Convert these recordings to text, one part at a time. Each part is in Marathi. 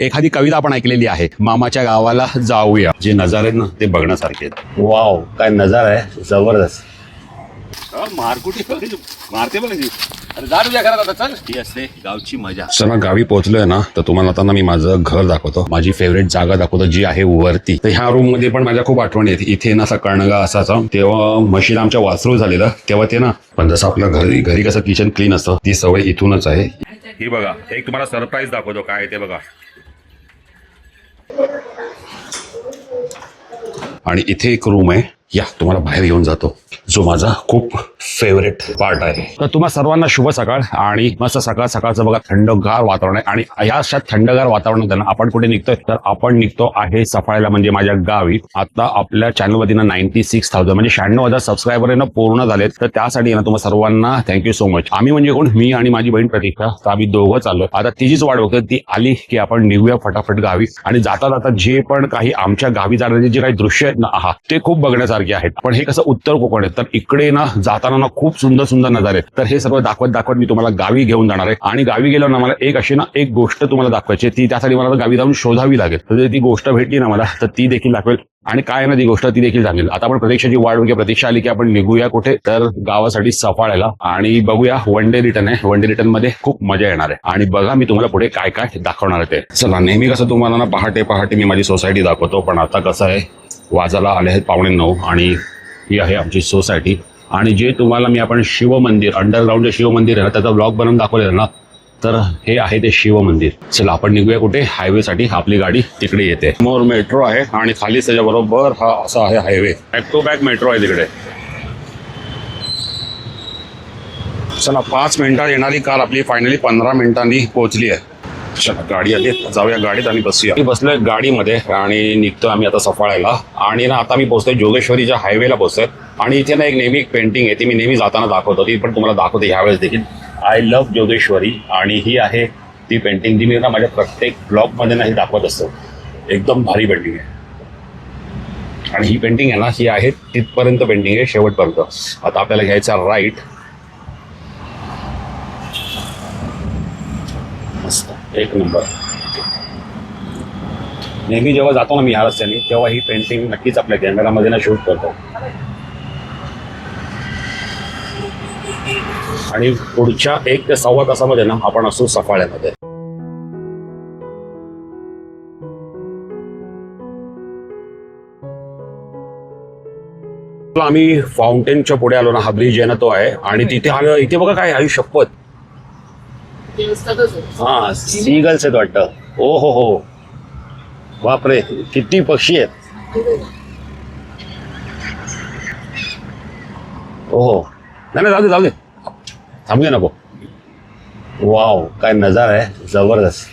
एखादी कविता आपण ऐकलेली आहे. मामाच्या गावाला जाऊया. जे नजारे आहेत ना ते बघण्यासारखे आहेत. वाव काय नजारा आहे. जबरदस्त. मारकुटी मारते बघ अरे जा तुझ्या घरात आता चल. ही असते गावची मजा. चला गावी पोहोचलोय ना तर तुम्हाला आता ना मी माझं घर दाखवतो. माझी फेवरेट जागा दाखवतो जी आहे वरती. तर ह्या रूममध्ये पण माझ्या खूप आठवणी आहेत. इथे ना असा कणगा असाचा तेव्हा मशीन आमच्या वासरू झालेलं. तेव्हा ते ना पण जसं आपलं घरी घरी कसं किचन क्लीन असतं ती सवय इथूनच आहे. ही बघा एक तुम्हाला सरप्राईज दाखवतो काय आहे ते बघा. आणि इथे एक रूम आहे. या तुम्हाला बाहेर घेऊन जातो. जो माझा खूप फेवरेट पार्ट आहे. तर तुम्हा सर्वांना शुभ सकाळ आणि मस्त सकाळ सकाळचं बघा थंडगार वातावरण आहे. आणि या अशा थंडगार वातावरणात आपण कुठे निघतोय? तर आपण निघतो आहे सफाळ्याला म्हणजे माझ्या गावी. आता आपल्या चॅनलवरती ना नाईन्टी सिक्स थाउजंड म्हणजे शहाण्णव हजार सबस्क्रायबर आहे ना पूर्ण झालेत. तर त्यासाठी ना तुम्हाला सर्वांना थँक्यू सो मच आम्ही म्हणजे कोण? मी आणि माझी बहीण प्रतीक्षा तर आम्ही दोघं चाललोय. आता तिचीच वाट बघतो ती आली की आपण निघूया फटाफट गावी. आणि जाता जाता जे पण काही आमच्या गावी जाण्याचे जे काही दृश्य आहेत ना आहा ते खूप बघण्यासारखे आहेत. पण हे कसं उत्तर कोकण आहे. तर इकडे ना जाताना ना खूप सुंदर सुंदर नजारे आहेत. तर हे सर्व दाखवत दाखवत मी तुम्हाला गावी घेऊन जाणार आहे. आणि गावी गेलो ना मला एक अशी ना एक गोष्ट तुम्हाला दाखवायची ती त्यासाठी मला गावी जाऊन शोधावी लागेल. तर ती गोष्ट भेटली ना मला तर ती देखील दाखवेल. आणि काय ना ती गोष्ट ती देखील सांगेल. आता आपण प्रतीक्षाची वाढ किंवा प्रतीक्षा आली की आपण निघूया कुठे? तर गावासाठी सफाळ्याला. आणि बघूया वन डे रिटर्न आहे. वन डे रिटर्नमध्ये खूप मजा येणार आहे. आणि बघा मी तुम्हाला पुढे काय काय दाखवणार आहे ते. चला नेहमी कसं तुम्हाला ना पहाटे पहाटे मी माझी सोसायटी दाखवतो. पण आता कसं आहे वाजाला आले आहेत पावणे नऊ आणि ही आहे आमची सोसायटी आणि जे तुम्हाला मी आपण शिव मंदिर अंडरग्राऊंड जे शिव मंदिर आहे ना त्याचा ब्लॉग बनवून दाखवलेलं ना तर हे आहे ते शिव मंदिर. चला आपण निघूया कुठे? हायवेसाठी आपली गाडी तिकडे येते. समोर मेट्रो आहे आणि खाली त्याच्या बरोबर हा असा आहे highway back to back metro आहे तिकडे. चला पाच मिनिटात येणारी कार आपली फायनली पंधरा मिनिटांनी पोहोचली आहे. चला गाडी आली जाऊया गाडीत आणि बसूया. मी बसलोय गाडीमध्ये आणि निघतो आम्ही आता सफाळायला. आणि ना आता मी पोहोचतोय जोगेश्वरीच्या हायवेला पोहोचतोय. आणि इथे ना एक नेहमी एक पेंटिंग आहे ती मी नेहमी जाताना दाखवतो ती पण तुम्हाला दाखवते ह्यावेळेस देखील. आय लव्ह जोगेश्वरी आणि ही आहे ती पेंटिंग जी मी ना माझ्या प्रत्येक ब्लॉगमध्ये हे दाखवत असतो. एकदम भारी पेंटिंग आहे. आणि ही पेंटिंग आहे ना ही आहे तिथपर्यंत पेंटिंग आहे शेवटपर्यंत. आता आपल्याला घ्यायचा राईट मस्त. एक नंबर नेहमी जेव्हा जातो ना मी ह्या रस्त्याने तेव्हा ही पेंटिंग नक्कीच आपल्या कॅमेरामध्ये ना शूट करतो. आणि पुढच्या एक ते सव्वा तासामध्ये ना आपण असू सफाळ्यामध्ये. आम्ही फाउंटेनच्या पुढे आलो ना हा ब्रिज आहे ना तो आहे. आणि तिथे आलो इथे बघा काय आयुष्य शपथ हा सी गर्ल्स आहेत वाटतं. ओ हो हो. बापरे किती पक्षी आहेत. ओ हो नाही नाही, जाऊ दे जाऊ दे. थांबूया नको. वाव काय नजारा आहे. जबरदस्त.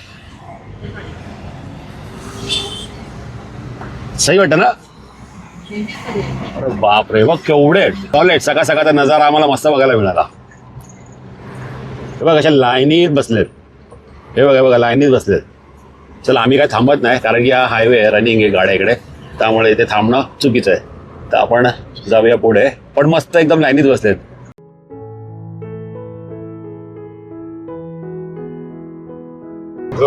सही वाटतं ना? अरे बापरे बघ केवढे टॉयलेट सकाळ सकाळचा नजारा आम्हाला मस्त बघायला मिळाला हे. बघा अशा लाईनीत बसलेत. हे बघा हे बघा लाईनीत बसलेत. चला आम्ही काय थांबत नाही कारण की हा हायवे रनिंग आहे गाड्या इकडे. त्यामुळे इथे थांबणं चुकीचं आहे. तर आपण जाऊया पुढे. पण मस्त एकदम लाईनीत बसलेत.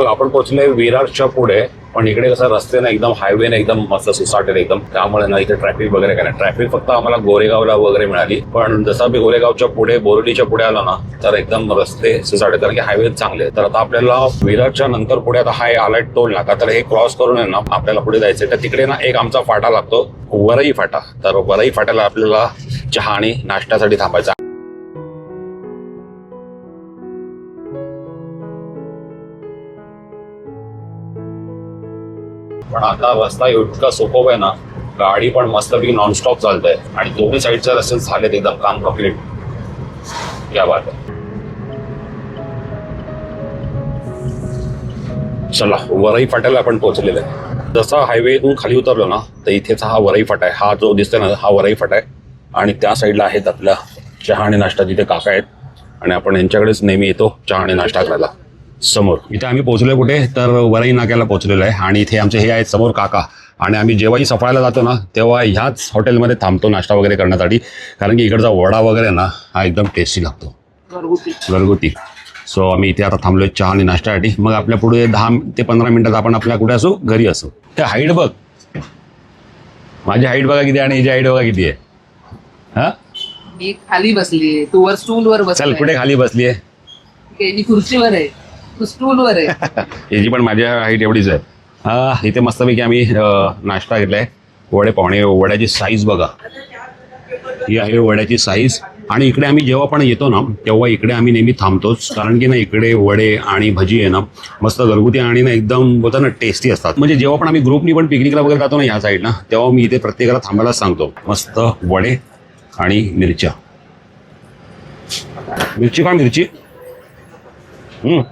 आपण पोहोचले विरारच्या पुढे पण इकडे कसं रस्ते ना एकदम हायवेने एकदम मस्त सुसाटेल एकदम. त्यामुळे ना इथे ट्रॅफिक वगैरे काय नाही. ट्रॅफिक फक्त आम्हाला गोरेगावला वगैरे मिळाली. पण जसं मी गोरेगावच्या पुढे बोरडीच्या पुढे आलो ना तर एकदम रस्ते सुसाटे कारण की हायवे चांगले तर आता आपल्याला विरारच्या नंतर पुढे आता हाय आलाय टोल नाका तर हे क्रॉस करून ना आपल्याला पुढे जायचंय तर तिकडे ना एक आमचा फाटा लागतो. वरई फाटा. तर वरई फाट्याला आपल्याला चहा आणि नाश्त्यासाठी थांबायचा पण आता रस्ता इतका सोपं आहे ना गाडी पण मस्तपैकी नॉनस्टॉप चालत आहे आणि दोन्ही साईडचे रस्ते झालेत एकदम काम कंप्लीट क्या बात आहे. चला वरई फाट्याला आपण पोहोचलेलो आहे. जसा हायवेतून खाली उतरलो ना तर इथेचा हा वरई फाटा आहे. हा जो दिसतोय ना हा वरई फाटा आहे. आणि त्या साईडला आहेत आपल्या चहा आणि नाश्ता जिथे काका आहेत. आणि आपण यांच्याकडेच नेहमी येतो चहा आणि नाश्ता करायला. समोर. इथे आम्ही पोहोचलोय कुठे? तर वरई नाक्याला पोहोचलेलो आहे. आणि इथे आमचे हे आहेत समोर काका. आणि आम्ही जेव्हाही सफाळायला जातो ना तेव्हा ह्याच हॉटेलमध्ये थांबतो नाश्ता वगैरे करण्यासाठी. कारण की इकडचा वडा वगैरे ना हा एकदम टेस्टी लागतो. घरगुती. सो आम्ही इथे आता थांबलोय चहा आणि नाश्त्यासाठी. मग आपल्या पुढे दहा ते पंधरा मिनिटात आपण आपल्या कुठे असू? घरी असू. ते हाईट बघ. माझी हाईट बघा किती आणि हिची हाईट बघा किती आहे. हा? मी खाली बसली तू वर स्टूल वर चल बसलाय. कुठे खाली बसली आहे खुर्चीवर आहे. स्टूलवर आहे. याची पण माझ्या हाईट एवढीच आहे. हा इथे मस्तपैकी आम्ही नाश्ता घेतलाय. वडे पाहुणे वड्याची साईज बघा. ही आहे वड्याची साईज आणि इकडे आम्ही जेव्हा पण येतो ना तेव्हा इकडे आम्ही नेहमी थांबतोच. कारण की ना इकडे वडे आणि भजी आहे ना मस्त घरगुती आणि ना एकदम बोलतात ना टेस्टी असतात. म्हणजे जेव्हा पण आम्ही ग्रुपनी पण पिकनिकला वगैरे जातो ना या साईडला तेव्हा मी इथे प्रत्येकाला थांबायला सांगतो. मस्त वडे आणि मिरच्या. मिरची का मिरची. हम्म.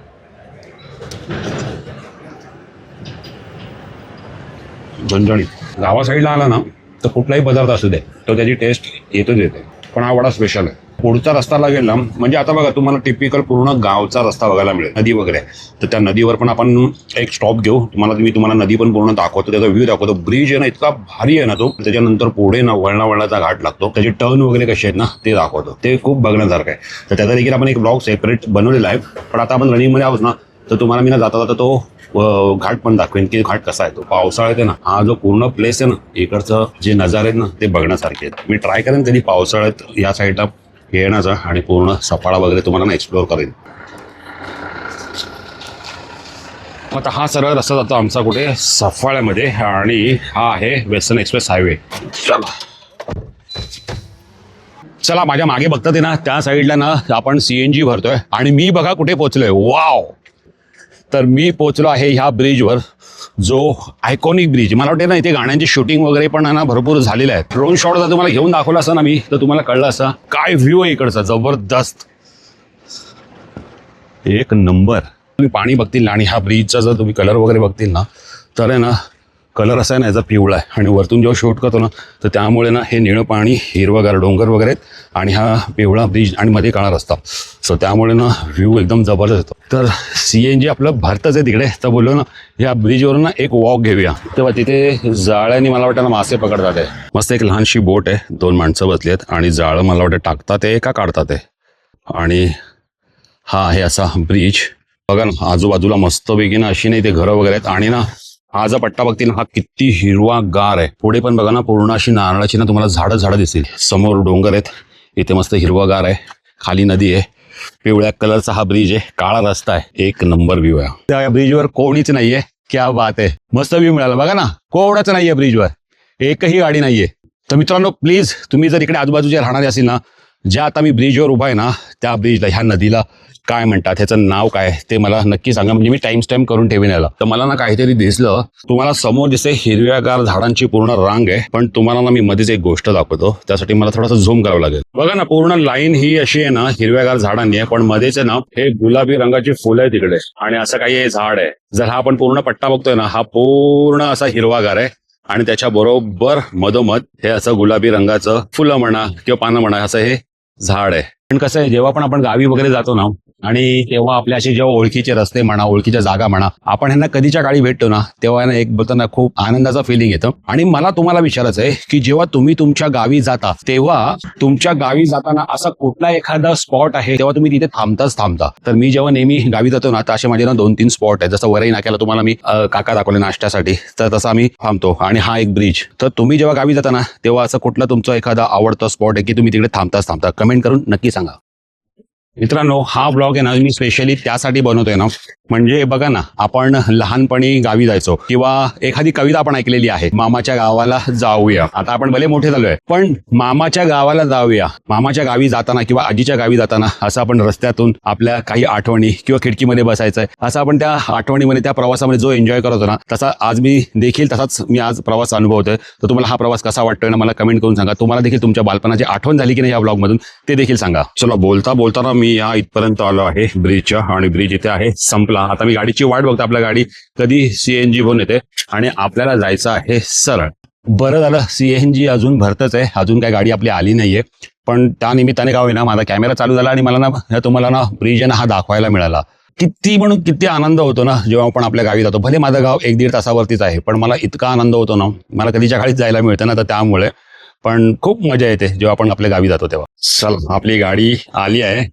झणझणीत गावा साईडला आला ना तर कुठलाही पदार्थ असू दे तो त्याची टेस्ट येतच येते. पण हा वडा स्पेशल आहे. पुढचा रस्ता लागेल ना म्हणजे आता बघा तुम्हाला टिपिकल पूर्ण गावचा रस्ता बघायला मिळेल नदी वगैरे. तर त्या नदीवर पण आपण एक स्टॉप घेऊ. तुम्हाला मी तुम्हाला नदी पण पूर्ण दाखवतो त्याचा व्ह्यू दाखवतो. ब्रिज आहे ना इतका भारी आहे ना तो. त्याच्यानंतर पुढे ना वळणा वळणाचा घाट लागतो. त्याचे टर्न वगैरे कसे आहेत ना ते दाखवतो. ते खूप बघण्यासारखं आहे. तर त्याचा देखील आपण एक ब्लॉग सेपरेट बनवलेला आहे. पण आता आपण रनिंगमध्ये आहोत ना तर तुम्हाला मी ना जाता जाता तो घाट पण दाखवेन की घाट कसा आहे तो. पावसाळ्यात आहे ना हा जो पूर्ण प्लेस आहे ना इकडचं जे नजारे आहेत ना ते बघण्यासारखे आहेत. मी ट्राय करेन कधी पावसाळ्यात या साईडला येण्याचा आणि पूर्ण सफाळा वगैरे तुम्हाला ना एक्सप्लोअर करेन. आता हा सरळ रस्ता जातो आमचा कुठे? सफाळ्यामध्ये आणि हा आहे वेस्टर्न एक्सप्रेस हायवे चला. चला माझ्या मागे बघतात ना त्या साईडला ना आपण सीएनजी भरतोय आणि मी बघा कुठे पोहोचलोय. वाव तर मी पोचलो आहे ह्या ब्रिजवर जो आयकॉनिक ब्रिज मला वाटते ना इथे गाण्यांची शूटिंग वगैरे पण आहे ना भरपूर झालेलं आहे ड्रोन शॉट जर तुम्हाला घेऊन दाखवला असा ना मी तर तुम्हाला कळलं असा. काय व्ह्यू आहे इकडचा? जबरदस्त. एक नंबर तुम्ही पाणी बघतील ना आणि ह्या ब्रिजचा जर तुम्ही कलर वगैरे बघतील ना तर आहे ना कलर असा आहे ना याचा पिवळा आहे. आणि वरतून जेव्हा शूट करतो ना तर त्यामुळे ना हे निळं पाणी हिरवगार डोंगर वगैरे आहेत. आणि हा पिवळा ब्रिज आणि मध्ये काळा रस्ता. सो त्यामुळे ना व्ह्यू एकदम जबरदस्त येतो. तर सी एन जी आपलं भारतच आहे तिकडे. तर बोललो ना या ब्रिजवरून ना एक वॉक घेऊया. तेव्हा तिथे जाळ्याने मला वाटतं ना मासे पकडतात आहे मस्त एक लहानशी बोट आहे. दोन माणसं बसली आहेत. आणि जाळं मला वाटतं टाकतात आहे का काढतात आहे आणि हा आहे असा ब्रिज. बघा ना आजूबाजूला मस्तपैकी ना अशी नाही ते घरं वगैरे आहेत. आणि ना हा जो पट्टा बघतील ना हा किती हिरवा गार आहे. पुढे पण बघा ना पूर्ण अशी नारळाची ना तुम्हाला झाडं झाडं दिसतील समोर डोंगर आहेत. इथे मस्त हिरवा गार आहे. खाली नदी आहे. पिवळ्या कलरचा हा ब्रिज आहे. काळा रस्ता आहे. एक नंबर व्ह्यू आहे. त्या ब्रिजवर कोणीच नाहीये. क्या बात आहे. मस्त व्ह्यू मिळाला. बघा ना कोणाच नाहीये ब्रिजवर. एकही गाडी नाहीये. तर मित्रांनो प्लीज तुम्ही जर इकडे आजूबाजूच्या राहणारे असेल ना ज्या आता मी ब्रिजवर उभा आहे ना त्या ब्रिजला ह्या नदीला काय म्हणतात ह्याचं नाव काय ते मला नक्की सांगा. म्हणजे मी टाइम स्टॅम्प करून ठेवीन याला. तर मला ना काहीतरी दिसलं. तुम्हाला समोर दिसते हिरव्यागार झाडांची पूर्ण रांग आहे पण तुम्हाला ना मी मध्येच एक गोष्ट दाखवतो. त्यासाठी मला थोडासा झूम करावं लागेल. बघा ना पूर्ण लाईन ही अशी आहे ना हिरव्यागार झाडांनी आहे पण मध्येच ना हे गुलाबी रंगाची फुलं आहे तिकडे. आणि असं काही हे झाड आहे. जर हा आपण पूर्ण पट्टा बघतोय ना हा पूर्ण असा हिरवागार आहे. आणि त्याच्या बरोबर मधोमध हे असं गुलाबी रंगाचं फुलं म्हणा किंवा पानं म्हणा असं हे झाड आहे. पण कसं आहे जेव्हा पण आपण गावी वगैरे जातो ना आणि तेव्हा आपल्या असे जेव्हा ओळखीचे रस्ते म्हणा ओळखीच्या जागा म्हणा आपण ह्यांना कधीच्या काळी भेटतो ना तेव्हा यांना एक बोलताना खूप आनंदाचा फिलिंग येतं. आणि मला तुम्हाला विचारायचं आहे की जेव्हा तुम्ही तुमच्या गावी जाता तेव्हा तुमच्या गावी जाताना असा कुठला एखादा स्पॉट आहे तेव्हा तुम्ही तिथे थांबताच थांबता. तर मी जेव्हा नेहमी गावी जातो ना तर असे माझे ना दोन तीन स्पॉट आहेत. जसं वरई नाक्याला तुम्हाला मी काका दाखवले नाश्त्यासाठी तर तसा आम्ही थांबतो. आणि हा एक ब्रिज तर तुम्ही जेव्हा गावी जाता ना तेव्हा असं कुठलं तुमचं एखादा आवडता स्पॉट आहे की तुम्ही तिकडे थांबताच थांबता? कमेंट करून नक्की सांगा. मित्रांनो हा ब्लॉग आहे ना मी स्पेशली त्यासाठी बनवतोय ना. म्हणजे बघा ना आपण लहानपणी गावी जायचो किंवा एखादी कविता आपण ऐकलेली आहे मामाच्या गावाला जाऊया. आता आपण भले मोठे झालोय पण मामाच्या गावाला जाऊया. मामाच्या गावी जाताना किंवा आजीच्या गावी जाताना असं आपण रस्त्यातून आपल्या काही आठवणी किंवा खिडकीमध्ये बसायचंय. असं आपण त्या आठवणीमध्ये त्या प्रवासामध्ये जो एन्जॉय करत होतो ना तसा आज मी देखील तसाच मी आज प्रवास अनुभवतोय. तर तुम्हाला हा प्रवास कसा वाटतोय ना मला कमेंट करून सांगा. तुम्हाला देखील तुमच्या बालपणाची आठवण झाली की नाही या ब्लॉगमधून ते देखील सांगा. चला बोलता बोलताना मी या इथपर्यंत आलो आहे. ब्रिजच्या आणि ब्रिज इथे आहे. संपला. आता मी गाडीची वाट बघतो. आपल्या गाडी कधी सीएनजी बनून येते. आणि आपल्याला जायचं आहे सरळ. बरं झालं. सीएनजी अजून भरतच आहे. अजून काय गाडी आपली आली नाहीये. पण त्या निमित्ताने काय होईना माझा कॅमेरा चालू झाला आणि मला ना तुम्हाला ना ब्रिज ना हा दाखवायला मिळाला. किती म्हणून किती आनंद होतो ना जेव्हा आपण आपल्या गावी जातो. भले माझं गाव एक दीड तासावरतीच आहे पण मला इतका आनंद होतो ना. मला कधीच्या गाडीत जायला मिळतं ना तर त्यामुळे. पण खूप मजा येते जेव्हा आपण आपल्या गावी जातो तेव्हा. चल आपली गाडी आली आहे.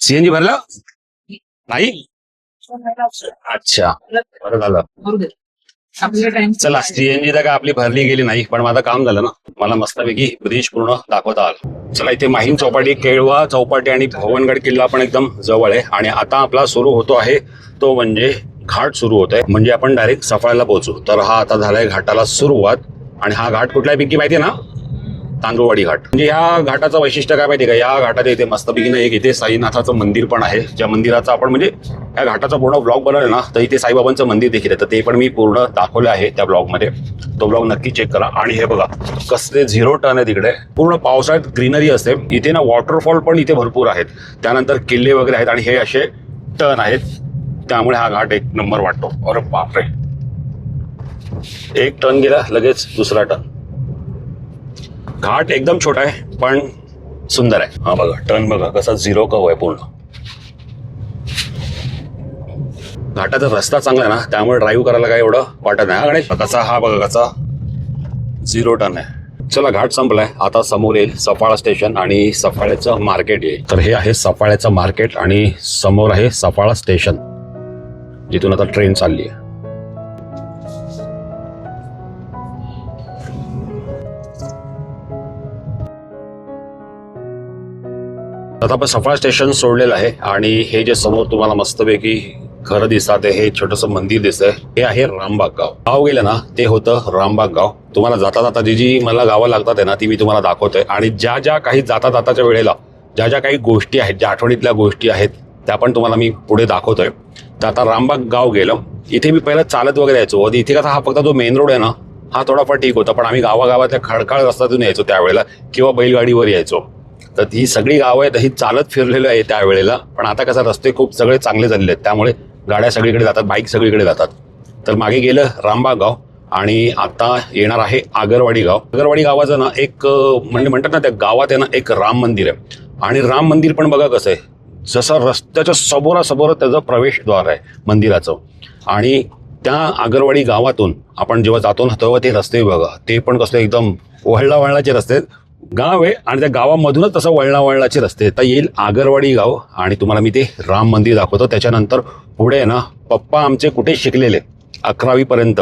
सीएनजी भरलं? नाही? अच्छा. बरं झालं. चला सीएनजी तर काय आपली भरली गेली नाही पण माझं काम झालं ना. मला मस्तपैकी ब्रिज पूर्ण दाखवता आलं. चला इथे माहीम चौपाटी केळवा चौपाटी आणि भवनगड किल्ला पण एकदम जवळ आहे. आणि आता आपला सुरू होतो आहे तो म्हणजे घाट सुरू होत आहे म्हणजे आपण डायरेक्ट सफाळ्याला पोहोचू. तर हा आता झालाय घाटाला सुरुवात. आणि हा घाट कुठला आहे पिंकी माहिती ना? तांदूळवाडी घाट. म्हणजे या घाटाचं वैशिष्ट्य काय माहिती का? या घाटात इथे मस्तपैकी ना एक इथे साईनाथाचं मंदिर पण आहे. ज्या मंदिराचं आपण म्हणजे या घाटाचा पूर्ण ब्लॉग बनवलं ना तर इथे साईबाबांचं मंदिर देखील आहे. तर ते पण मी पूर्ण दाखवलं आहे त्या ब्लॉगमध्ये तो ब्लॉग नक्की चेक करा. आणि हे बघा कसले झिरो टर्न आहे तिकडे. पूर्ण पावसाळ्यात ग्रीनरी असते. इथे ना वॉटरफॉल पण इथे भरपूर आहेत. त्यानंतर किल्ले वगैरे आहेत आणि हे असे टर्न आहेत. त्यामुळे हा घाट एक नंबर वाटतो. अरे बापरे. एक टर्न गेला लगेच दुसरा टर्न घाट एकदम छोटा आहे पण सुंदर आहे. हा बघा टर्न बघा कसा झिरो कव आहे पूर्ण. घाटाचा रस्ता चांगला आहे ना त्यामुळे ड्राईव्ह करायला काय एवढं वाटत नाही. हा गणेश? कसा हा बघा कसा. झिरो टर्न आहे. चला घाट संपलाय. आता समोर येईल सफाळा स्टेशन आणि सफाळ्याचं मार्केट येईल. तर हे आहे सफाळ्याचं मार्केट आणि समोर आहे सफाळा स्टेशन जिथून आता ट्रेन चालली आहे. आता आपण सफाळ स्टेशन सोडलेलं आहे आणि हे जे समोर तुम्हाला मस्तपैकी घरं दिसतात आहे, हे छोटंसं मंदिर दिसतंय. हे आहे रामबाग गाव. गाव गेलं ना ते होतं रामबाग गाव. तुम्हाला जाता जाता जी जी मला गावं लागतात आहे ना ती मी तुम्हाला दाखवतोय. आणि ज्या ज्या काही जाता जाताच्या वेळेला ज्या ज्या काही गोष्टी आहेत ज्या आठवणीतल्या गोष्टी आहेत त्या पण तुम्हाला मी पुढे दाखवतोय. तर आता रामबाग गाव गेलं. इथे मी पहिलं चालत वगैरे यायचो. आणि इथे कसा हा फक्त जो मेन रोड आहे ना हा थोडाफार ठीक होता. पण आम्ही गावागावातल्या खडकाळ रस्त्यातून यायचो त्यावेळेला किंवा बैलगाडीवर यायचो. तर ही सगळी गावं आहेत ही चालत फिरलेलं आहे त्यावेळेला. पण आता कसं रस्ते खूप सगळे चांगले झालेले आहेत. त्यामुळे गाड्या सगळीकडे जातात बाईक सगळीकडे जातात. तर मागे गेलं रामबाग गाव आणि आता येणार आहे आगरवाडी गाव. आगरवाडी गावाचं ना एक म्हणजे म्हणतात ना त्या गावात आहे ना एक राम मंदिर आहे. आणि राम मंदिर पण बघा कसं आहे. जसं रस्त्याच्या समोरासमोर त्याचं प्रवेशद्वार आहे मंदिराचं. आणि त्या आगरवाडी गावातून आपण जेव्हा जातो ना तेव्हा ते रस्ते बघा. ते पण कसं एकदम वळला वळणाचे रस्ते आहेत. गाव आहे आणि त्या गावामधूनच तसं वळणा वळणाचे रस्ते तर येईल आगरवाडी गाव आणि तुम्हाला मी ते राम मंदिर दाखवतो. त्याच्यानंतर पुढे आहे ना पप्पा आमचे कुठे शिकलेले? अकरावीपर्यंत.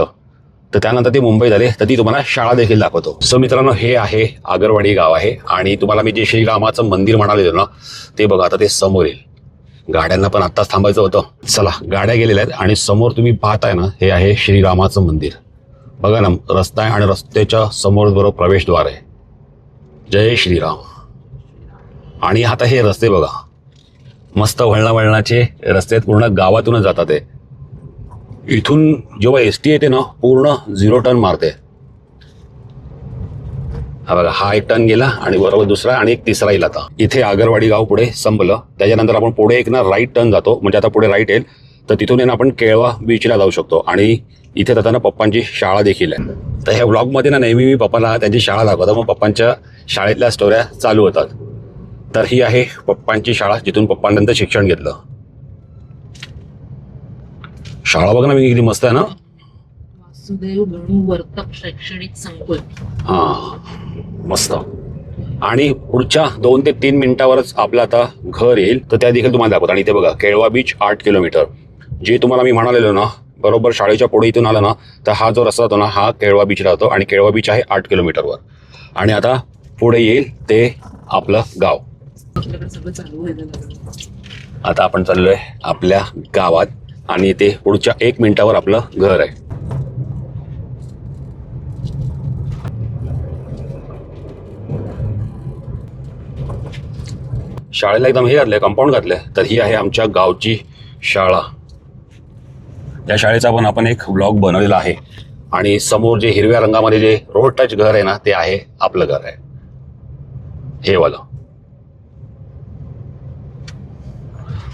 तर त्यानंतर ते मुंबईत आले तर ती तुम्हाला शाळा देखील दाखवतो. सो मित्रांनो हे आहे आगरवाडी गाव आहे. आणि तुम्हाला मी जे श्रीरामाचं मंदिर म्हणाले ना ते बघा आता ते समोर येईल. गाड्यांना पण आत्ताच थांबायचं होतं. चला गाड्या गेलेल्या आहेत आणि समोर तुम्ही पाहताय ना हे आहे श्रीरामाचं मंदिर. बघा ना रस्ता आहे आणि रस्त्याच्या समोर बरोबर प्रवेशद्वार आहे. जय श्रीराम. आणि आता हे रस्ते बघा. मस्त वळणा वळणाचे रस्ते आहेत, पूर्ण गावातूनच जातात ते. इथून जेव्हा एस टी येते ना पूर्ण झिरो टर्न मारते. हा बघा हा एक टर्न गेला आणि बरोबर दुसरा आणि एक तिसरा येईल आता. इथे आगरवाडी गाव पुढे संपलं. त्याच्यानंतर आपण पुढे एक ना राईट टर्न जातो. म्हणजे आता पुढे राईट येईल. तर तिथून येणं ना आपण केळवा बीचला जाऊ शकतो. आणि इथे जाताना पप्पांची शाळा देखील आहे. तर ह्या ब्लॉगमध्ये ना नेहमी मी पप्पाला त्यांची शाळा दाखवतो. मग पप्पांच्या शाळेतल्या स्टोऱ्या चालू होतात. तर ही आहे पप्पांची शाळा जिथून पप्पांनंतर शिक्षण घेतलं. शाळा बघ ना मी किती मस्त आहे ना? वासुदेव गणू वर्तक शैक्षणिक संकुल. हा मस्त. आणि पुढच्या दोन ते तीन मिनिटावरच आपलं आता घर येईल तर त्या देखील तुम्हाला दाखवतो. आणि इथे बघा केळवा बीच आठ किलोमीटर जे तुम्हाला मी म्हणालेलो ना बरोबर शाळेच्या पुढे इथून आला ना तर हा जो रस्ता होतो ना हा केळवा बीच राहतो आणि केळवा बीच आहे आठ किलोमीटरवर आणि आता पुढे येईल ते आपलं गाव. आता आपण चाललोय आपल्या गावात आणि ते पुढच्या एक मिनिटावर आपलं घर आहे. शाळेला एकदम हे घातलंय कंपाऊंड घातलंय. तर ही आहे आमच्या गावची शाळा. या शाळेचा पण आपण एक ब्लॉग बनवलेला आहे. आणि समोर जे हिरव्या रंगामध्ये जे रोड टच घर आहे ना ते आहे आपलं घर आहे. हे वालं.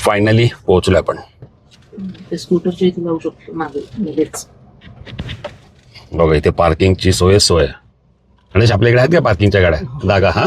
फायनली पोहोचलोय आपण. शकतो मागे बघा इथे पार्किंगची सोय सोय. गणेश आपल्याकडे आहेत का पार्किंगच्या गाड्या? जागा हा?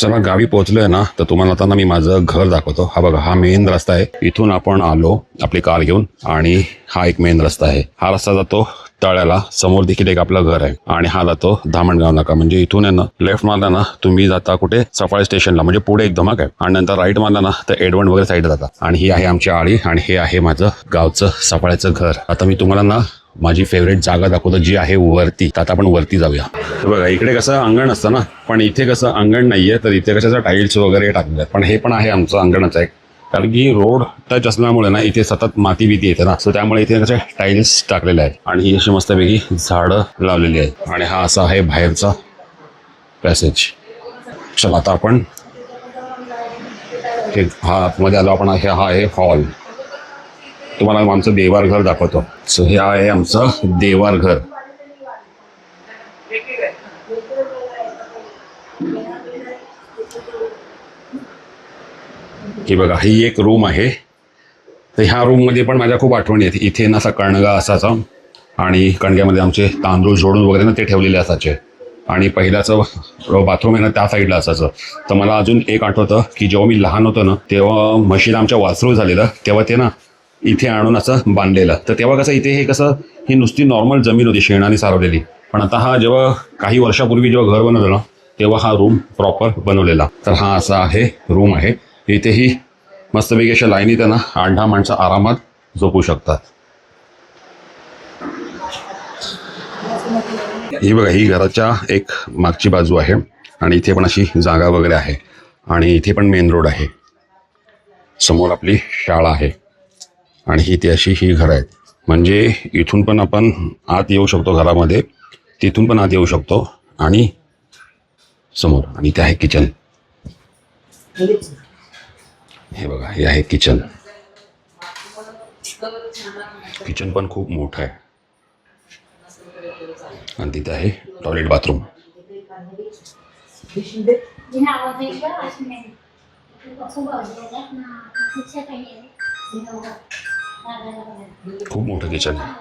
चला गावी पोहोचलोय ना तर तुम्हाला आता ना मी माझं घर दाखवतो. हा बघा हा मेन रस्ता आहे. इथून आपण आलो आपली कार घेऊन आणि हा एक मेन रस्ता आहे. हा रस्ता जातो तळ्याला समोर देखील एक आपलं घर आहे. आणि हा जातो धामणगाव नाका. म्हणजे इथून आहे ना लेफ्ट मारला ना तुम्ही जाता कुठे? सफाळे स्टेशनला म्हणजे पुढे एक धमाक आहे. आणि नंतर राईट मारला ना तर एडवण वगैरे साईड जाता आणि ही आहे आमची आळी आणि हे आहे माझं गावचं सफाळ्याचं घर. आता मी तुम्हाला ना माझी फेवरेट जागा दाखवतो जी आहे वरती. तर आता आपण वरती जाऊया. बघा इकडे कसं अंगण असतं ना पण इथे कसं अंगण नाहीये तर इथे कशाचं टाईल्स वगैरे टाकले पण हे पण आहे आमचं अंगणच एक कारण की रोड टच असल्यामुळे ना इथे सतत माती भीती येते ना. सो त्यामुळे इथे त्याचे टाईल्स टाकलेले आहेत. आणि ही अशी मस्तपैकी झाडं लावलेली आहेत. आणि हा असा आहे बाहेरचा पॅसेज चला आता आपण हे हा आतमध्ये आलो आपण. हे हा आहे हॉल तुम्हाला आमचं देवार घर दाखवतो. सो हे आहे आमचं देवार घर की बघा ही एक रूम आहे. तर ह्या रूममध्ये पण माझ्या खूप आठवणी आहेत. इथे ना असा कणगा असायचा आणि कणग्यामध्ये आमचे तांदूळ जोडून वगैरे ना ते ठेवलेले असायचे. आणि पहिल्याचं बाथरूम आहे ना त्या साईडला असायचं. तर मला अजून एक आठवतं की जेव्हा मी लहान होतो ना तेव्हा म्हशीला आमच्या वासरू झालेलं. तेव्हा ते ना इथे आणून असं बांधलेलं. तर तेव्हा कसं इथे हे कसं ही नुसती नॉर्मल जमीन होती शेणाने सारवलेली. पण आता हा जेव्हा काही वर्षापूर्वी जेव्हा घर बनवलं ना तेव्हा हा रूम प्रॉपर बनवलेला. तर हा असा आहे रूम आहे. इथेही मस्तपैकी अशा लाईनी त्यांना आठ दहा माणसं आरामात झोपू शकतात. ही बघा ही घराच्या एक मागची बाजू आहे आणि इथे पण अशी जागा वगैरे आहे आणि इथे पण मेन रोड आहे. समोर आपली शाळा आहे आणि ही ती अशी ही घरं आहेत. म्हणजे इथून पण आपण आत येऊ शकतो घरामध्ये तिथून पण आत येऊ शकतो आणि समोर आणि ते आहे किचन हे बघा, हे आहे किचन. किचन पण खूप मोठं आहे. आणि तिथे आहे टॉयलेट बाथरूम. खूप मोठं किचन आहे.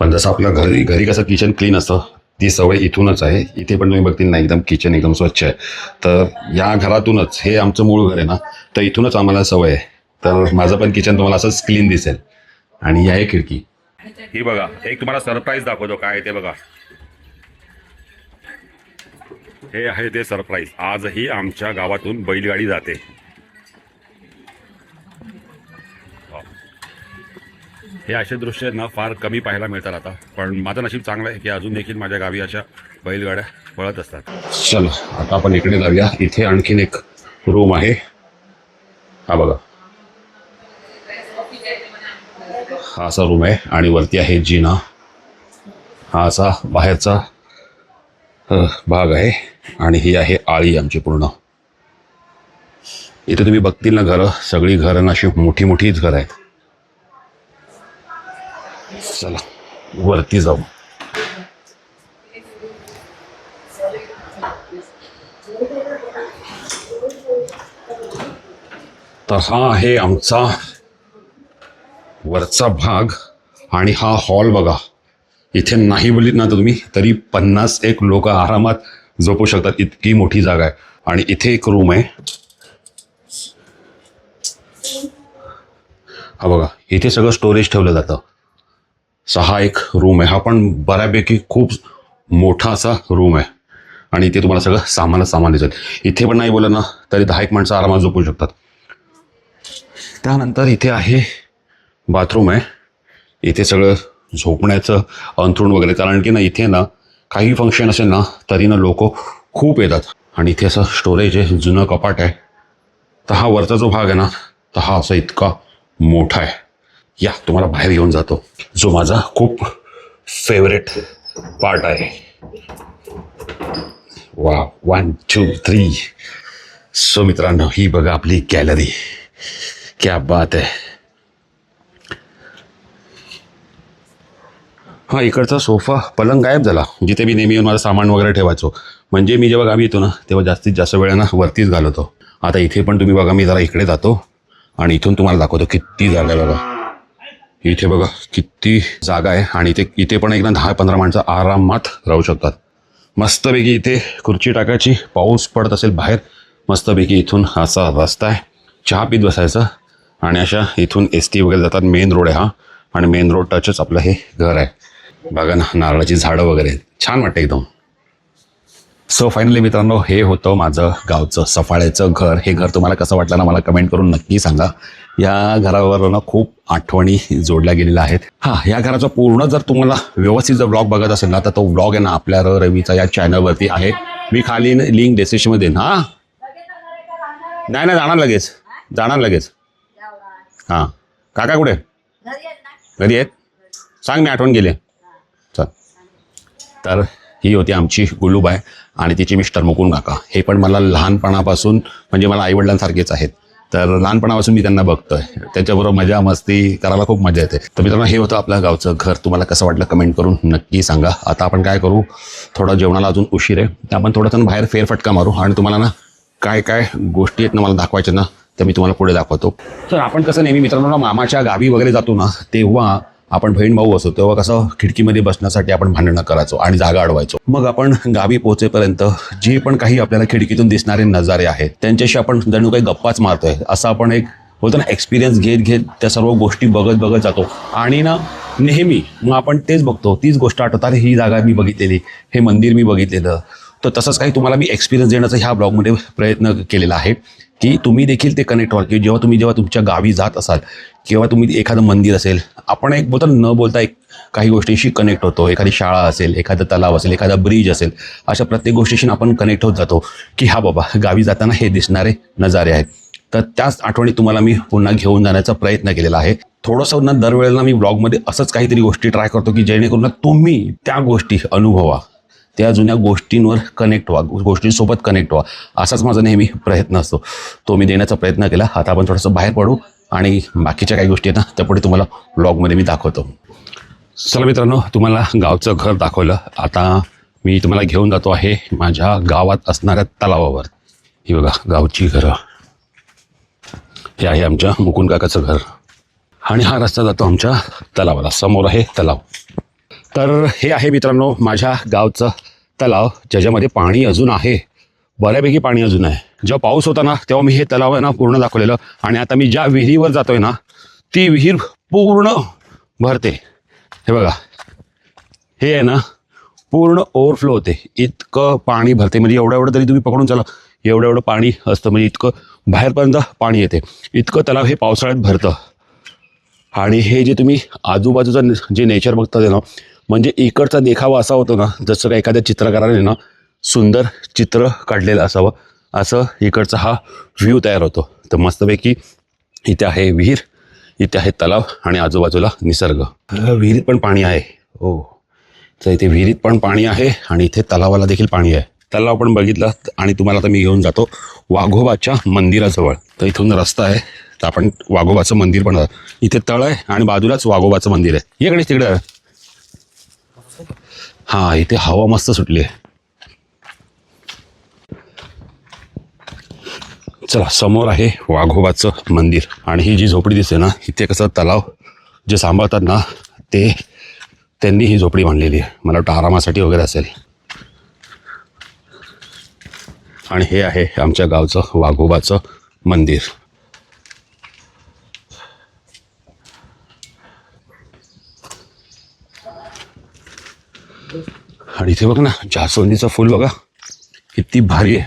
पण जसं आपलं घरी घरी कसं किचन क्लीन असतं ती सवय इथूनच आहे. इथे पण तुम्ही बघतील ना एकदम किचन एकदम स्वच्छ आहे. तर या घरातूनच हे आमचं मूळ घर आहे ना तर इथूनच आम्हाला सवय आहे. तर माझं पण किचन तुम्हाला असंच क्लीन दिसेल. आणि ही आहे खिडकी. ही बघा एक तुम्हाला सरप्राईज दाखवतो काय आहे ते बघा. हे आहे ते सरप्राईज आजही आमच्या गावातून बैलगाडी जाते. हे असे दृश्य ना फार कमी पाहायला मिळतात आता. पण माझं नशीब चांगलं आहे की अजून देखील माझ्या गावी अशा बैलगाड्या पळत असतात. चल आता आपण इकडे जाऊया. इथे आणखीन एक रूम आहे. हा बघा. हा असा रूम आहे आणि वरती आहे जिना. हा असा बाहेरचा भाग आहे आणि ही आहे आळी आमची पूर्ण. इथे तुम्ही बघतील ना घरं सगळी घरं ना अशी मोठी मोठीच घरं आहेत. चला वरती जाऊ. तर हा आहे आमचा वरचा भाग आणि हा हॉल बघा. इथे नाही बोलित ना तुम्ही तरी पन्नास एक लोक आरामात झोपू शकतात. इतकी मोठी जागा आहे. आणि इथे एक रूम आहे. हा बघा इथे सगळं स्टोरेज ठेवलं जातं. सहा एक रूम आहे. हा पण बऱ्यापैकी खूप मोठा असा रूम आहे. आणि इथे तुम्हाला सगळं सामानच सामान दिसेल. इथे पण नाही बोललं ना तरी दहा एक माणसं आरामात झोपू शकतात. त्यानंतर इथे आहे बाथरूम आहे. इथे सगळं झोपण्याचं अंथरूण वगैरे. कारण की ना इथे ना काही फंक्शन असेल ना तरी ना लोक खूप येतात. आणि इथे असं स्टोरेज आहे जुनं कपाट आहे. तर हा वरचा जो भाग आहे ना तर हा असा इतका मोठा आहे. या तुम्हाला बाहेर घेऊन जातो. जो माझा खूप फेवरेट पार्ट आहे. वा वन टू थ्री सो मित्रांनो ही बघा आपली गॅलरी क्या बात आहे. हा इकडचा सोफा पलंग गायब झाला. जिथे मी नेहमी येऊन माझं सामान वगैरे ठेवायचो. म्हणजे मी जेव्हा गावी येतो ना तेव्हा जास्तीत जास्त वेळ ना वरतीच घालवतो. आता इथे पण तुम्ही बघा मी जरा इकडे जातो. आणि इथून तुम्हाला दाखवतो किती जागा बघा. इथे बघा किती जागा आहे. आणि इथे इथे पण एक ना दहा पंधरा माणसं आरामात राहू शकतात. मस्तपैकी इथे खुर्ची टाकायची. पाऊस पडत असेल बाहेर मस्तपैकी इथून असा रस्ता आहे. चहा पीत बसायचं. आणि अशा इथून एस टी वगैरे जातात. मेन रोड आहे हा. आणि मेन रोड टचच आपलं हे घर आहे. बघा ना नारळाची झाडं वगैरे. छान वाटतं एकदम. सो फायनली मित्रांनो हे होतं माझं गावचं सफाळ्याचं घर. हे घर तुम्हाला कसं वाटलं ना मला कमेंट करून नक्की सांगा. या घरावर ना खूप आठवणी जोडल्या गेलेल्या आहेत. हा या घराचा पूर्ण जर तुम्हाला व्यवस्थित जर ब्लॉग बघत असेल ना तर तो ब्लॉग आहे ना आपल्या र रवीचा या चॅनलवरती आहे. मी खाली लिंक डिस्क्रिप्शनमध्ये देईन. हा? नाही नाही जाणार लगेच. जाणार लगेच. हां. काका कुठे? घरी आहेत? सांग मी आठवण गेले. चल. तर ही होती आमची गुलूबाय आणि तिचे मिस्टर मुकुंद काका. हे पण मला लहानपणापासून म्हणजे मला आईवडिलांसारखेच आहेत. तर लहानपणापासून मी त्यांना बघतोय. त्याच्याबरोबर मजा मस्ती करायला खूप मजा येते. तर मित्रांनो हे होतं आपलं गावचं घर. तुम्हाला कसं वाटलं कमेंट करून नक्की सांगा. आता आपण काय करू? थोडं जेवणाला अजून उशीर आहे. तर आपण थोडंसं बाहेर फेरफटका मारू. आणि तुम्हाला ना काय काय गोष्टी आहेत ना मला दाखवायच्या ना त्या मी तुम्हाला पुढे दाखवतो. तर आपण कसं नेहमी मित्रांनो ना मामाच्या गावी वगैरे जातो ना तेव्हा आपण बहीण भाऊ असो तेव्हा कसं खिडकीमध्ये बसण्यासाठी आपण भांडणं करायचो आणि जागा अडवायचो. मग आपण गावी पोहोचेपर्यंत जे पण काही आपल्याला खिडकीतून दिसणारे नजारे आहेत त्यांच्याशी आपण जणू काही गप्पाच मारतोय असं आपण एक बोलतो ना एक्सपिरियन्स घेत घेत त्या सर्व गोष्टी बघत बघत जातो. आणि ना नेहमी मग आपण तेच बघतो तीच गोष्ट आठवत अरे ही जागा मी बघितलेली हे मंदिर मी बघितलेलं तर तसंच काही तुम्हाला मी एक्सपिरियन्स देण्याचा ह्या ब्लॉगमध्ये प्रयत्न केलेला आहे की तुम्ही देखील ते कनेक्ट व्हाल. की जेव्हा तुम्ही जेव्हा तुमच्या गावी जात असाल किंवा तुम्ही एखादं मंदिर असेल आपण एक बोलता न बोलता एक काही गोष्टींशी कनेक्ट होतो. एखादी शाळा असेल एखादा तलाव असेल एखादा ब्रिज असेल अशा प्रत्येक गोष्टीशी आपण कनेक्ट होत जातो की हा बाबा गावी जाताना हे दिसणारे नजारे आहेत. तर त्याच आठवणी तुम्हाला मी पुन्हा घेऊन जाण्याचा प्रयत्न केलेला आहे. थोडंसं ना दरवेळेला मी ब्लॉगमध्ये असंच काहीतरी गोष्टी ट्राय करतो की जेणेकरून तुम्ही त्या गोष्टी अनुभवा. त्या जुन्या गोष्टींवर कनेक्ट व्हा. गोष्टींसोबत कनेक्ट व्हा. असाच माझा नेहमी प्रयत्न असतो. तो मी देण्याचा प्रयत्न केला. आता आपण थोडंसं बाहेर पडू आणि बाकीच्या काही गोष्टी आहेत ना त्या पुढे तुम्हाला ब्लॉगमध्ये मी दाखवतो. चला मित्रांनो तुम्हाला गावचं घर दाखवलं. आता मी तुम्हाला घेऊन जातो आहे माझ्या गावात असणाऱ्या तलावावर. ही बघा गावची घरं. हे आहे आमच्या मुकुंद काकाचं घर. आणि हा रस्ता जातो आमच्या तलावाला. समोर आहे तलाव. तर हे आहे मित्रांनो माझ्या गावचं तलाव ज्याच्यामध्ये पाणी अजून आहे. बऱ्यापैकी पाणी अजून आहे. जेव्हा पाऊस होता ना तेव्हा मी हे तलाव आहे ना पूर्ण दाखवलेलं. आणि आता मी ज्या विहिरीवर जातोय ना ती विहीर पूर्ण भरते. हे बघा. हे आहे ना पूर्ण ओव्हरफ्लो होते. इतकं पाणी भरते. म्हणजे एवढं एवढं तरी तुम्ही पकडून चला. एवढं एवढं पाणी असतं. म्हणजे इतकं बाहेरपर्यंत पाणी येते. इतकं तलाव हे पावसाळ्यात भरतं. आणि हे जे तुम्ही आजूबाजूचं ने- जे नेचर बघता ना म्हणजे इकडचा देखावा असा होतो ना जसं का एखाद्या चित्रकाराने ना सुंदर चित्र काढलेलं असावं असं इकडचा हा व्ह्यू तयार होतो. तर मस्तपैकी इथे आहे विहीर इथे आहे तलाव आणि आजूबाजूला निसर्ग. विहिरीत पण पाणी आहे. हो. तर इथे विहिरीत पण पाणी आहे आणि इथे तलावाला देखील पाणी आहे. तलाव पण बघितला आणि तुम्हाला आता मी घेऊन जातो वाघोबाच्या मंदिराजवळ. तर इथून रस्ता आहे. तर आपण वाघोबाचं मंदिर पण इथे तळ आहे आणि बाजूलाच वाघोबाचं मंदिर आहे. ये गणेश तिकडे. हा इथे हवा मस्त सुटली आहे चला समोर आहे वाघोबाचं मंदिर. आणि ही जी झोपडी दिसते ना इथे कसं तलाव जे सांभाळतात ना ते त्यांनी ही झोपडी बांधलेली आहे. मला वाटतं आरामासाठी वगैरे असेल. आणि हे आहे आमच्या गावचं वाघोबाचं मंदिर. आणि इथे बघ ना जास्वंदीचं फुल बघा किती भारी आहे.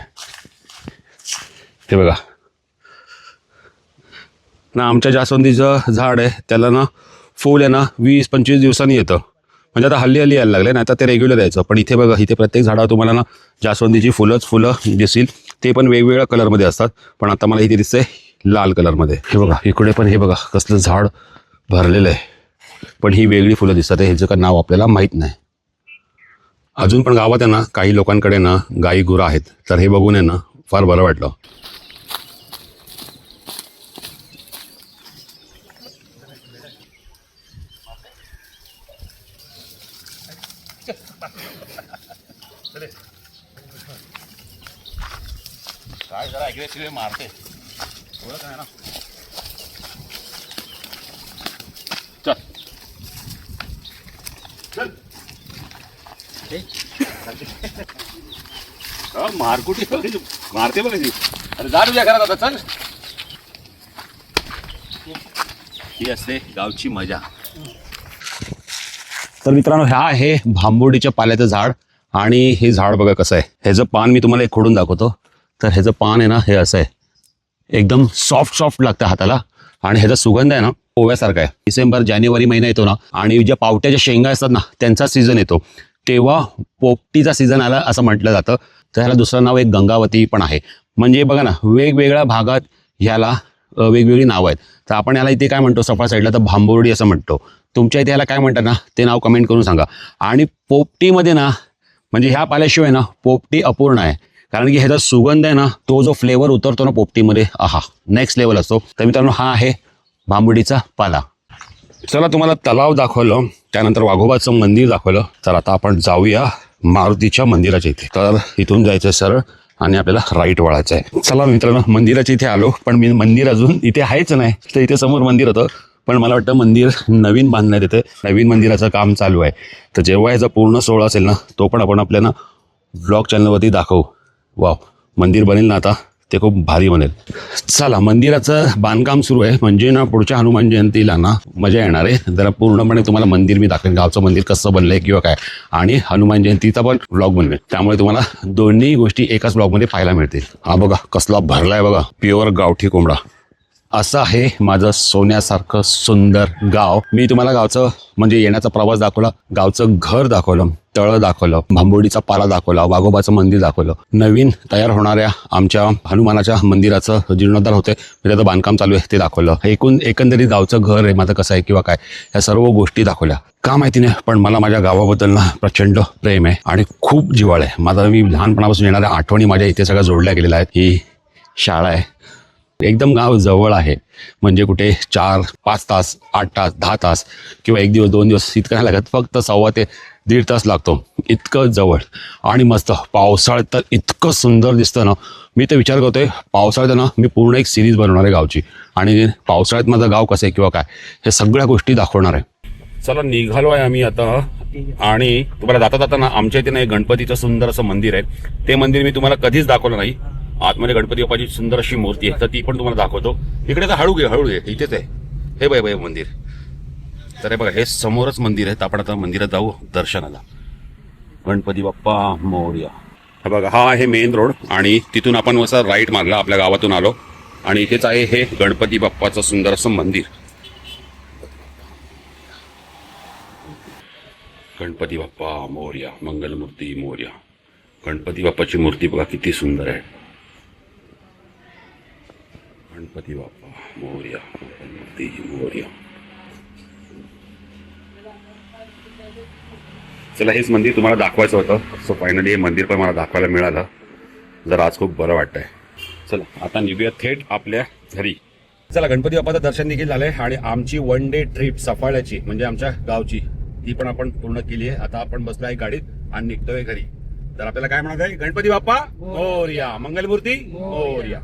हे बघा. ना आमच्या जास्वंदीचं झाड आहे त्याला ना फूल आहे ना वीस पंचवीस दिवसांनी येतं. म्हणजे आता हल्ली हल्ली यायला लागले ना आता ते रेग्युलर यायचं. पण इथे बघा इथे प्रत्येक झाडावर तुम्हाला ना जास्वंदीची फुलंच फुलं दिसतील ते पण वेगवेगळ्या कलरमध्ये असतात. पण आता मला इथे दिसतंय लाल कलरमध्ये हे बघा इकडे पण हे बघा कसलं झाड भरलेलं आहे. पण ही वेगळी फुलं दिसतात ह्याचं का नाव आपल्याला माहीत नाही. अजून पण गावात आहे ना काही लोकांकडे ना गाई गुरं आहेत. तर हे बघून आहे ना फार बरं वाटलं. काय जरा मारते. ओळख आहे ना चल चल हा, मारकुटी मारते बघा ती अरे जा तुझ्या घरात आता चल. ही असते गावची मजा. तर मित्रांनो ह्या आहे भांबोडीच्या पाल्याचं झाड. आणि हे झाड बघा कसं आहे. ह्याचं पान मी तुम्हाला एक खोडून दाखवतो. तर ह्याचं पान आहे ना हे असं आहे. एकदम सॉफ्ट सॉफ्ट लागतं हाताला. आणि ह्याचा सुगंध आहे ना ओव्यासारखा आहे. डिसेंबर जानेवारी महिना येतो ना आणि ज्या पावट्याच्या शेंगा असतात ना त्यांचा सीझन येतो. तेव्हा पोपटीचा सीझन आला असं म्हटलं जातं. तर ह्याला दुसरं नाव एक गंगावती पण आहे. म्हणजे बघा ना वेगवेगळ्या भागात ह्याला वेगवेगळी नावं आहेत. तर आपण याला इथे काय म्हणतो? सफा साईडला तर भांबोर्डी असं म्हणतो. तुमच्या इथे याला काय म्हणतात ना? ते नाव कमेंट करून सांगा. आणि पोपटीमध्ये ना म्हणजे ह्या पाल्याशिवाय ना पोपटी अपूर्ण आहे. कारण की ह्याचा सुगंध आहे ना तो जो फ्लेवर उतरतो ना पोपटीमध्ये आहा नेक्स्ट लेवल असतो. तर मित्रांनो हा आहे भांबुडीचा पाला. चला तुम्हाला तलाव दाखवलं. त्यानंतर वाघोबाचं मंदिर दाखवलं. तर आता आपण जाऊया मारुतीच्या मंदिराच्या इथे. तर इथून जायचं सरळ आणि आपल्याला राईट वळायचं आहे चला मित्रांनो मंदिराच्या इथे आलो पण मी मंदिर अजून इथे आहेच नाही. तर इथे समोर मंदिर होतं पण मला वाटतं मंदिर नवीन बांधण्यात येतं नवीन मंदिराचं काम चालू आहे. तर जेव्हा याचा पूर्ण सोहळा असेल ना तो पण आपण आपल्याला ब्लॉग चॅनलवरती दाखवू. वाव मंदिर बनेल ना आता. ते खूप भारी बनेल. चला मंदिराचं बांधकाम सुरू आहे. म्हणजे ना पुढच्या हनुमान जयंतीला ना मजा येणार आहे. जरा पूर्णपणे तुम्हाला मंदिर मी दाखवेन. गावचं मंदिर कसं बनलंय किंवा काय. आणि हनुमान जयंतीचा पण ब्लॉग बनवेल त्यामुळे तुम्हाला दोन्ही गोष्टी एकाच ब्लॉगमध्ये पाहायला मिळतील. हा बघा कसला भरलाय बघा. प्युअर गावठी कोंबडा. असं आहे माझं सोन्यासारखं सुंदर गाव. मी तुम्हाला गावचं म्हणजे येण्याचा प्रवास दाखवला गावचं घर दाखवलं तळं दाखवलं भांबोडीचा पाला दाखवला वाघोबाचं मंदिर दाखवलं. नवीन तयार होणाऱ्या आमच्या हनुमानाच्या मंदिराचं जीर्णोद्धार होते म्हणजे त्याचं बांधकाम चालू आहे ते दाखवलं. एकूण एकंदरीत गावचं घर आहे माझं कसं आहे किंवा काय या सर्व गोष्टी दाखवल्या. का माहिती नाही पण मला माझ्या गावाबद्दल ना प्रचंड प्रेम आहे आणि खूप जिवाळ आहे. माझा मी लहानपणापासून येणाऱ्या आठवणी माझ्या इथे सगळ्या जोडल्या गेलेल्या आहेत. ही शाळा आहे. एकदम गाव जवळ आहे. म्हणजे कुठे चार पाच तास आठ तास दहा तास किंवा एक दिवस दोन दिवस इतकं नाही लागत. फक्त सव्वा ते दीड तास लागतो. इतकं जवळ. आणि मस्त पावसाळ्यात तर इतकं सुंदर दिसतं ना. मी तर विचार करतोय पावसाळ्यात ना मी पूर्ण एक सिरीज बनवणार आहे गावची. आणि पावसाळ्यात माझं गाव कसं आहे किंवा काय हे सगळ्या गोष्टी दाखवणार आहे. चला निघालो आहे आम्ही आता. आणि तुम्हाला जाता जाताना आमच्या इथे ना गणपतीचं सुंदर असं मंदिर आहे. ते मंदिर मी तुम्हाला कधीच दाखवलं नाही. आतमध्ये गणपती बाप्पाची सुंदर अशी मूर्ती आहे. तर ती पण तुम्हाला दाखवतो. इकडे तर हळू घे हळू घे. इथेच आहे. हे बाय बाय मंदिर. तर हे बघा हे समोरच मंदिर आहे. तर आपण आता मंदिरात जाऊ दर्शनाला. गणपती बाप्पा मोर्या. हा बघा हा आहे मेन रोड आणि तिथून आपण वसा राईट मारला आपल्या गावातून आलो. आणि इथेच आहे हे गणपती बाप्पाचं सुंदर असं मंदिर. गणपती बाप्पा मोर्या मंगलमूर्ती मोर्या. गणपती बाप्पाची मूर्ती बघा किती सुंदर आहे. गणपती बाप्पा मोर्या मंगलमूर्ती मोर्या चला हेच मंदिर तुम्हाला दाखवायचं होतं. सो फायनली हे मंदिर पण मला दाखवायला मिळालं. जरा आज खूप बरं वाटतंय. चला आता निघूया थेट आपल्या घरी. चला गणपती बाप्पाचं दर्शन देखील झालंय आणि आमची वन डे ट्रिप सफाळ्याची म्हणजे आमच्या गावची ती पण आपण पूर्ण केली आहे. आता आपण बसलो आहे गाडीत आणि निघतोय घरी. तर आपल्याला काय म्हणायचं आहे गणपती बाप्पा मोर्या. मंगलमूर्ती मोर्या.